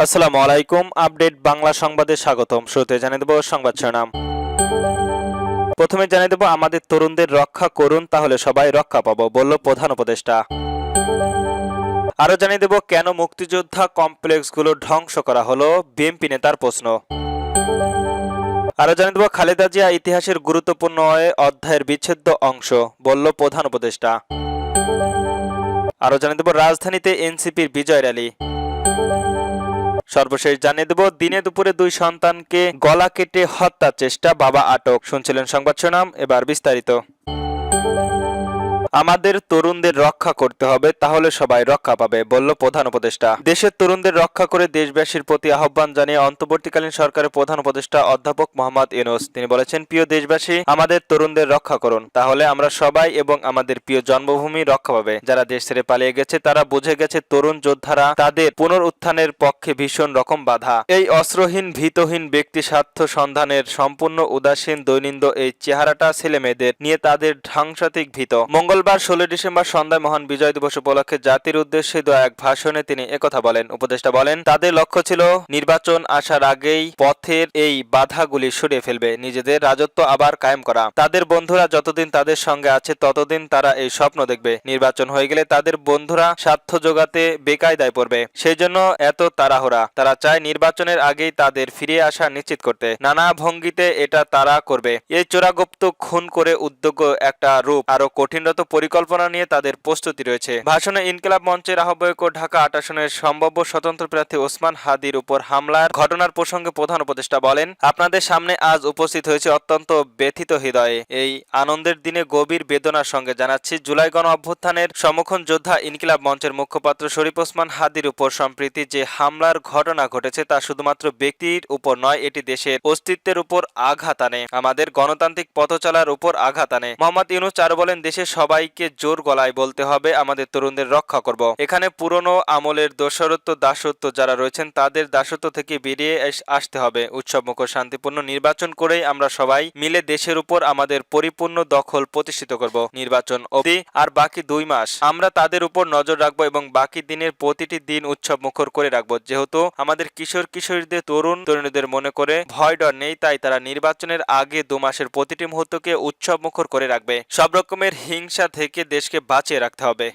আসসালামু আলাইকুম, আপডেট বাংলা সংবাদে স্বাগতম। শুরুতে জানিয়ে দেব সংবাদ শিরোনাম। প্রথমে জানিয়ে দেব আমাদের তরুণদের রক্ষা করুন, তাহলে সবাই রক্ষা পাবো, বলল প্রধান উপদেষ্টা। আরও জানিয়ে দেব কেন মুক্তিযোদ্ধা কমপ্লেক্সগুলো ধ্বংস করা হলো, বিএনপি নেতার প্রশ্ন। আরও জানিয়ে দেব খালেদা জিয়া ইতিহাসের গুরুত্বপূর্ণ অধ্যায়ের বিচ্ছেদ্য অংশ, বলল প্রধান উপদেষ্টা। আরও জানিয়ে দেব রাজধানীতে এনসিপির বিজয় র্যালি। সর্বশেষ জানিয়ে দেব, দিনে দুপুরে দুই সন্তানকে গলা কেটে হত্যা চেষ্টা, বাবা আটক। শুনছিলেন সংবাদ সুনাম, এবার বিস্তারিত। আমাদের তরুণদের রক্ষা করতে হবে, তাহলে সবাই রক্ষা পাবে, বলল প্রধান উপদেষ্টা। দেশের তরুণদের রক্ষা করে দেশবাসীর প্রতি আহ্বান জানিয়ে অন্তর্বর্তীকালীন সরকারের প্রধান উপদেষ্টা অধ্যাপক মোহাম্মদ ইউনুস। তিনি বলেছেন, প্রিয় দেশবাসী, আমাদের তরুণদের রক্ষা করুন, তাহলে আমরা সবাই এবং আমাদের প্রিয় জন্মভূমি রক্ষা পাবে। যারা দেশ ছেড়ে পালিয়ে গেছে, তারা বুঝে গেছে তরুণ যোদ্ধারা তাদের পুনরুত্থানের পক্ষে ভীষণ রকম বাধা। এই অস্ত্রহীন, ভীতহীন ব্যক্তি স্বার্থ সন্ধানের সম্পূর্ণ উদাসীন দৈনন্দিন এই চেহারাটা ছেলে মেয়েদের নিয়ে তাদের ধ্বংসাত্মিক ভীত। মঙ্গলবার ষোলো ডিসেম্বর সন্ধ্যায় মহান বিজয় দিবস উপলক্ষে জাতির উদ্দেশ্যে দেওয়া এক ভাষণে তিনি একথা বলেন। উপদেষ্টা বলেন, তাদের লক্ষ্য ছিল নির্বাচন আসার আগেই পথের এই বাধাগুলি সরিয়ে ফেলবে, নিজেদের রাজত্ব আবার কায়েম করা। তাদের বন্ধুরা যতদিন তাদের সঙ্গে আছে, ততদিন তারা এই স্বপ্ন দেখবে। নির্বাচন হয়ে গেলে তাদের বন্ধুরা স্বার্থ জোগাতে বেকায়দায় পড়বে। সেই জন্য এত তাড়াহুড়া। তারা চায় নির্বাচনের আগেই তাদের ফিরে আসা নিশ্চিত করতে। নানা ভঙ্গিতে এটা তারা করবে। এই চোরাগুপ্ত খুন করে উদ্যোগ একটা রূপ আরও কঠিনরত পরিকল্পনা নিয়ে তাদের প্রস্তুতি রয়েছে। ভাষণে ইনকিলাব মঞ্চের আহ্বায়ক ও ঢাকা আট আসনের সম্ভাব্য স্বতন্ত্র প্রার্থী ওসমান হাদির উপর হামলার ঘটনার প্রসঙ্গে প্রধান উপদেষ্টা বলেন, আপনাদের সামনে আজ উপস্থিত হয়েছে অত্যন্ত ব্যথিত হৃদয়ে। এই আনন্দের দিনে গভীর বেদনার সঙ্গে জানাচ্ছি, জুলাই গণ অভ্যুত্থানের সমক্ষণ যোদ্ধা ইনকিলাব মঞ্চের মুখপাত্র শরীফ ওসমান হাদির উপর সম্প্রীতি যে হামলার ঘটনা ঘটেছে তা শুধুমাত্র ব্যক্তির উপর নয়, এটি দেশের অস্তিত্বের উপর আঘাত আনে। আমাদের গণতান্ত্রিক পথ চলার উপর আঘাত আনে। মোহাম্মদ ইউনুস আরও বলেন, দেশের সবাইকে জোর গলায় বলতে হবে, আমাদের তরুণদের রক্ষা করব। এখানে পুরনো আমলের দোষরত্ব দাসত্ব যারা রয়েছেন, তাদের দাসত্ব থেকে বেরিয়ে আসতে হবে। উৎসব, মুখর, শান্তিপূর্ণ নির্বাচন করেই আমরা সবাই মিলে দেশের উপর আমাদের পরিপূর্ণ দখল প্রতিষ্ঠিত করব। নির্বাচন অবধি আর বাকি দুই মাস আমরা তাদের উপর নজর রাখব এবং বাকি দিনের প্রতিটি দিন উৎসব, মুখর করে রাখব। যেহেতু আমাদের কিশোর কিশোরীদের, তরুণ তরুণীদের মনে করে ভয় ডর নেই, তাই তারা নির্বাচনের আগে দু মাসের প্রতিটি মুহূর্তকে উৎসব, মুখর করে রাখবে। সব রকমের হিংসা থেকে দেশকে বাঁচিয়ে রাখতে হবে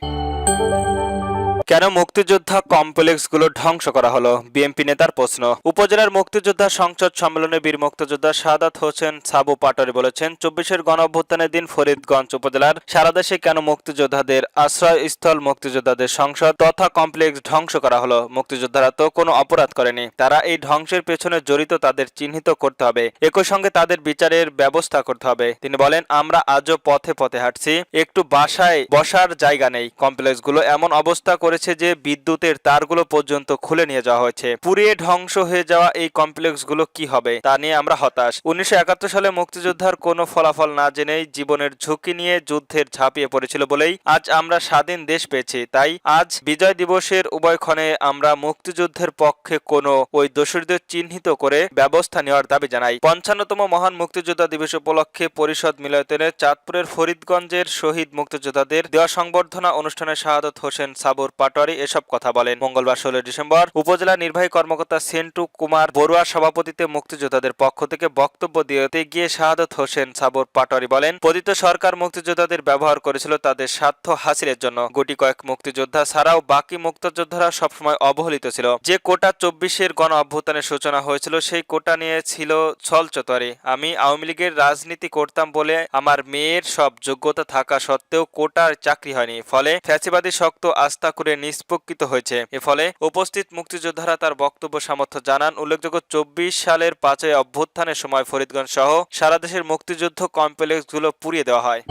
কেন মুক্তিযোদ্ধা কমপ্লেক্সগুলো ধ্বংস করা হলো? বিএনপি নেতার প্রশ্ন। উপজেলার মুক্তিযোদ্ধা সংসদ সম্মেলনে বীর মুক্তিযোদ্ধা সাদাত হোসেন সাবু পাটোয়ারি বলেছেন, চব্বিশের গণ অভ্যুত্থানের দিন ফরিদগঞ্জ উপজেলার সারা দেশে কেন মুক্তিযোদ্ধাদের আশ্রয়স্থল মুক্তিযোদ্ধাদের সংসদ তথা কমপ্লেক্স ধ্বংস করা হলো? মুক্তিযোদ্ধারা তো কোনো অপরাধ করেনি। তারা এই ধ্বংসের পেছনে জড়িত তাদের চিহ্নিত করতে হবে। একই সঙ্গে তাদের বিচারের ব্যবস্থা করতে হবে। তিনি বলেন, আমরা আজও পথে পথে হাঁটছি, একটু বাসায় বসার জায়গা নেই। কমপ্লেক্সগুলো এমন অবস্থা করেছে যে বিদ্যুতের তারগুলো পর্যন্ত খুলে নিয়ে যাওয়া হয়েছে। পুড়িয়ে ধ্বংস হয়ে যাওয়া এই কমপ্লেক্সগুলো কি হবে, তা নিয়ে আমরা হতাশ। উনিশশো একাত্তর সালে মুক্তিযোদ্ধার কোনো ফলাফল না জেনেই জীবনের ঝুঁকি নিয়ে যুদ্ধের ঝাঁপিয়ে পড়েছিল বলেই আজ আমরা স্বাধীন দেশ পেয়েছি। তাই আজ বিজয় দিবসের উভয়ক্ষণে আমরা মুক্তিযুদ্ধের পক্ষে কোনো ওই দোষীদের চিহ্নিত করে ব্যবস্থা নেওয়ার দাবি জানাই। পঞ্চান্নতম মহান মুক্তিযোদ্ধা দিবস উপলক্ষে পরিষদ মিলনায়তনে চাঁদপুরের ফরিদগঞ্জের শহীদ মুক্তিযোদ্ধাদের দেওয়া সংবর্ধনা অনুষ্ঠানে শাহাদত হোসেন সাবুর পাটোয়ারি এসব কথা বলেন। মঙ্গলবার ষোলো ডিসেম্বর উপজেলা নির্বাহী কর্মকর্তা সেন্টু কুমার বড়ুয়ার সভাপতিতে মুক্তিযোদ্ধাদের পক্ষ থেকে বক্তব্য দিতে গিয়ে শাহাদত হোসেন সাবুর পাটোয়ারি বলেন, পতিত সরকার মুক্তিযোদ্ধাদের ব্যবহার করেছিল তাদের স্বার্থ হাসিলের জন্য। গুটি কয়েক মুক্তিযোদ্ধা ছাড়াও বাকি মুক্তিযোদ্ধারা সবসময় অবহেলিত ছিল। যে কোটা চব্বিশের গণ অভ্যুত্থানের সূচনা হয়েছিল, সেই কোটা নিয়ে ছিল ছল চতরে আমি আওয়ামী লীগের রাজনীতি করতাম বলে আমার মেয়ের সব যোগ্যতা থাকা সত্ত্বেও কোটার চাকরি হয়নি। ফলে ফ্যাসিবাদী শক্ত আস্থা করে নিষ্পক্ষিত হয়েছে। এ ফলে উপস্থিত মুক্তিযোদ্ধারা তার বক্তব্য, সামর্থ্য জানান। উল্লেখযোগ্য, চব্বিশ সালের পাঁচই অভ্যুত্থানের সময় ফরিদগঞ্জ সহ সারাদেশের মুক্তিযুদ্ধ কমপ্লেক্সগুলো পুড়িয়ে দেওয়া হয়।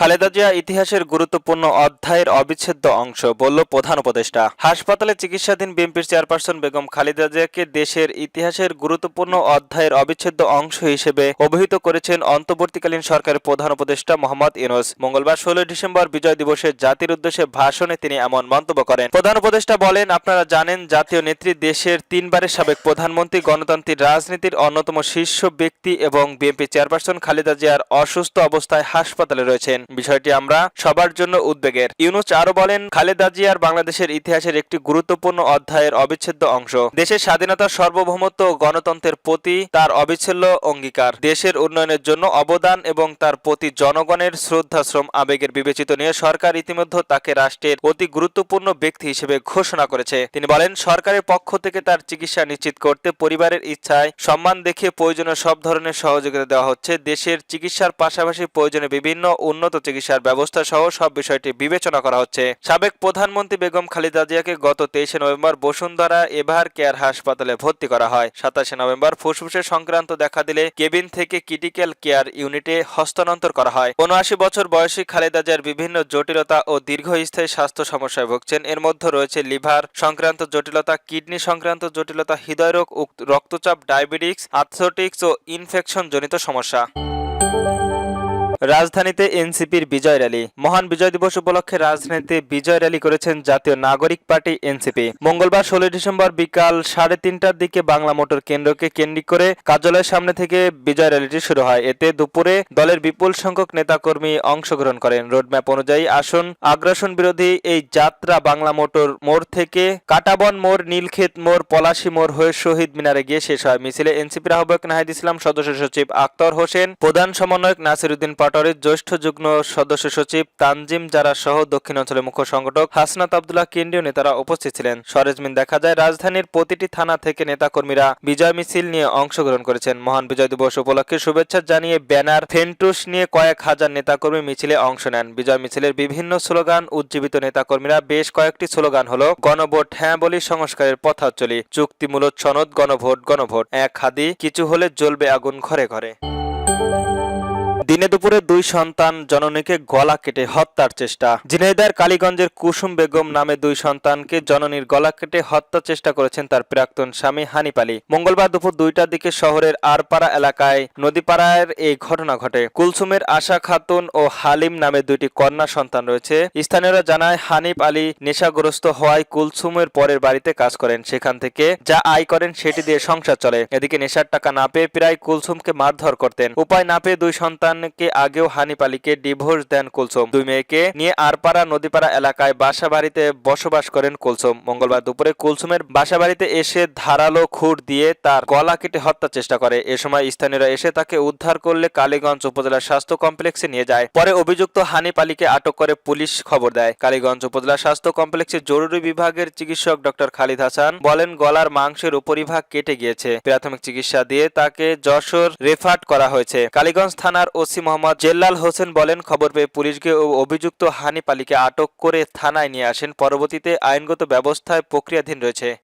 খালেদা জিয়া ইতিহাসের গুরুত্বপূর্ণ অধ্যায়ের অবিচ্ছেদ্য অংশ, বলল প্রধান উপদেষ্টা। হাসপাতালে চিকিৎসাধীন বিএনপির চেয়ারপারসন বেগম খালেদা জিয়াকে দেশের ইতিহাসের গুরুত্বপূর্ণ অধ্যায়ের অবিচ্ছেদ্য অংশ হিসেবে অভিহিত করেছেন অন্তর্বর্তীকালীন সরকারের প্রধান উপদেষ্টা মোহাম্মদ ইউনুস। মঙ্গলবার ষোলো ডিসেম্বর বিজয় দিবসে জাতির উদ্দেশ্যে ভাষণে তিনি এমন মন্তব্য করেন। প্রধান উপদেষ্টা বলেন, আপনারা জানেন, জাতীয় নেত্রী দেশের তিনবারের সাবেক প্রধানমন্ত্রী, গণতান্ত্রিক রাজনীতির অন্যতম শীর্ষ ব্যক্তি এবং বিএনপি চেয়ারপারসন খালেদা জিয়ার অসুস্থ অবস্থায় হাসপাতালে রয়েছেন। বিষয়টি আমরা সবার জন্য উদ্বেগের। ইউনুস আরও বলেন, খালেদা জিয়ার বাংলাদেশের ইতিহাসের একটি গুরুত্বপূর্ণ অধ্যায়ের অবিচ্ছেদ্য অংশ। দেশের স্বাধীনতা সার্বভৌমত্ব গণতন্ত্রের প্রতি তার অবিচ্ছেদ্য অঙ্গীকার। দেশের উন্নয়নের জন্য অবদান এবং তার প্রতি জনগণের শ্রদ্ধাশ্রম আবেগের বিবেচিত নিয়ে সরকার ইতিমধ্যে তাকে রাষ্ট্রের অতি গুরুত্বপূর্ণ ব্যক্তি হিসেবে ঘোষণা করেছে। তিনি বলেন, সরকারের পক্ষ থেকে তার চিকিৎসা নিশ্চিত করতে পরিবারের ইচ্ছায় সম্মান দেখিয়ে প্রয়োজনীয় সব ধরনের সহযোগিতা দেওয়া হচ্ছে। দেশের চিকিৎসার পাশাপাশি প্রয়োজনে বিভিন্ন উন্নত চিকিৎসার ব্যবস্থা সহ সব বিষয়টি বিবেচনা করা হচ্ছে। সাবেক প্রধানমন্ত্রী বেগম খালেদা জিয়াকে গত তেইশে নভেম্বর বসুন্ধরা এভার কেয়ার হাসপাতালে ভর্তি করা হয়। সাতাশে নভেম্বর ফুসফুসের সংক্রান্ত দেখা দিলে কেবিন থেকে ক্রিটিক্যাল কেয়ার ইউনিটে হস্তান্তর করা হয়। উনআশি বছর বয়সী খালেদা জিয়ার বিভিন্ন জটিলতা ও দীর্ঘস্থায়ী স্বাস্থ্য সমস্যায় ভুগছেন। এর মধ্যে রয়েছে লিভার সংক্রান্ত জটিলতা, কিডনি সংক্রান্ত জটিলতা, হৃদয়রোগ রক্তচাপ ডায়াবেটিক্স আর্থ্রোটিক্স ও ইনফেকশন জনিত সমস্যা। রাজধানীতে এনসিপির বিজয় র্যালি। মহান বিজয় দিবস উপলক্ষে রাজধানীতে বিজয় র্যালি করেছেন জাতীয় নাগরিক পার্টি এনসিপি। মঙ্গলবার ষোলোই ডিসেম্বর বিকাল সাড়ে তিনটার দিকে বাংলা মোটর কেন্দ্রকে কেন্দ্রিক করে কার্যালয়ের সামনে থেকে বিজয় র্যালিটি শুরু হয়। এতে দুপুরে দলের বিপুল সংখ্যক নেতাকর্মী অংশগ্রহণ করেন। রোডম্যাপ অনুযায়ী আসন আগ্রাসন বিরোধী এই যাত্রা বাংলা মোটর মোড় থেকে কাটাবন মোড়, নীলক্ষেত মোড়, পলাশী মোড় হয়ে শহীদ মিনারে গিয়ে শেষ হয়। মিছিলে এনসিপির আহ্বায়ক নাহিদ ইসলাম, সদস্য সচিব আক্তার হোসেন, প্রধান সমন্বয়ক নাসিরুদ্দিন পাটোয়ারির জ্যেষ্ঠ যুগ্ম সদস্য সচিব তানজিম জারা সহ দক্ষিণ অঞ্চলের মুখ্য সংগঠক হাসনাত আবদুল্লাহ, কেন্দ্রীয় নেতারা উপস্থিত ছিলেন। সরেজমিন দেখা যায়, রাজধানীর প্রতিটি থানা থেকে নেতাকর্মীরা বিজয় মিছিল নিয়ে অংশগ্রহণ করেছেন। মহান বিজয় দিবস উপলক্ষে শুভেচ্ছা জানিয়ে ব্যানার, ফেন্টুস নিয়ে কয়েক হাজার নেতাকর্মী মিছিলে অংশ নেন। বিজয় মিছিলের বিভিন্ন স্লোগান, উজ্জীবিত নেতাকর্মীরা বেশ কয়েকটি স্লোগান হলো, গণভোট হ্যাঁ বলি, সংস্কারের পথাচলি চুক্তিমূলক সনদ, গণভোট গণভোট, এক হাদি, কিছু হলে জ্বলবে আগুন ঘরে ঘরে। দিনে দুপুরে দুই সন্তান জননীকে গলা কেটে হত্যার চেষ্টা। ঝিনাইদার কালীগঞ্জের কুসুম বেগম নামে দুই সন্তানকে জননীর গলা কেটে হত্যা চেষ্টা করেছেন তার প্রাক্তন স্বামী হানিপ আলী। মঙ্গলবার দুপুর দুইটার দিকে শহরের আরপাড়া এলাকায় নদীপাড়ার এই ঘটনা ঘটে। কুলসুমের আশা খাতুন ও হালিম নামে দুইটি কন্যা সন্তান রয়েছে। স্থানীয়রা জানায়, হানিফ আলী নেশাগ্রস্ত হওয়ায় কুলসুমের পরের বাড়িতে কাজ করেন। সেখান থেকে যা আয় করেন সেটি দিয়ে সংসার চলে। এদিকে নেশার টাকা না পেয়ে প্রায় কুলসুমকে মারধর করতেন। উপায় না পেয়ে দুই সন্তানকে আগেও হানিফ আলীকে ডিভোর্স দেন কুলসুম। দুই মেয়েকে নিয়ে আরপাড়া নদীপাড়া এলাকায় বাসা বাড়িতে বসবাস করেন কুলসুম। মঙ্গলবার দুপুরে কুলসুমের বাসা বাড়িতে এসে ধারালো খুর দিয়ে তার গলা কেটে হত্যার চেষ্টা করে। এ সময় স্থানীয়রা এসে তাকে উদ্ধার করলে কালীগঞ্জ উপজেলার স্বাস্থ্য কমপ্লেক্সে নিয়ে যায়। পরে অভিযুক্ত হানিফ আলীকে আটক করে পুলিশ খবর দেয়। কালীগঞ্জ উপজেলা স্বাস্থ্য কমপ্লেক্সের জরুরি বিভাগের চিকিৎসক ডক্টর খালিদ হাসান বলেন, গলার মাংসের উপরিভাগ কেটে গিয়েছে। প্রাথমিক চিকিৎসা দিয়ে তাকে যশোর রেফার্ট করা হয়েছে। কালীগঞ্জ থানার ওসি মোহাম্মদ জেল্লাল হোসেন বলেন, খবর পেয়ে পুলিশকে ও অভিযুক্ত হানিপালিকে আটক করে থানায় নিয়ে আসেন। পরবর্তীতে আইনগত ব্যবস্থায় প্রক্রিয়াধীন রয়েছে।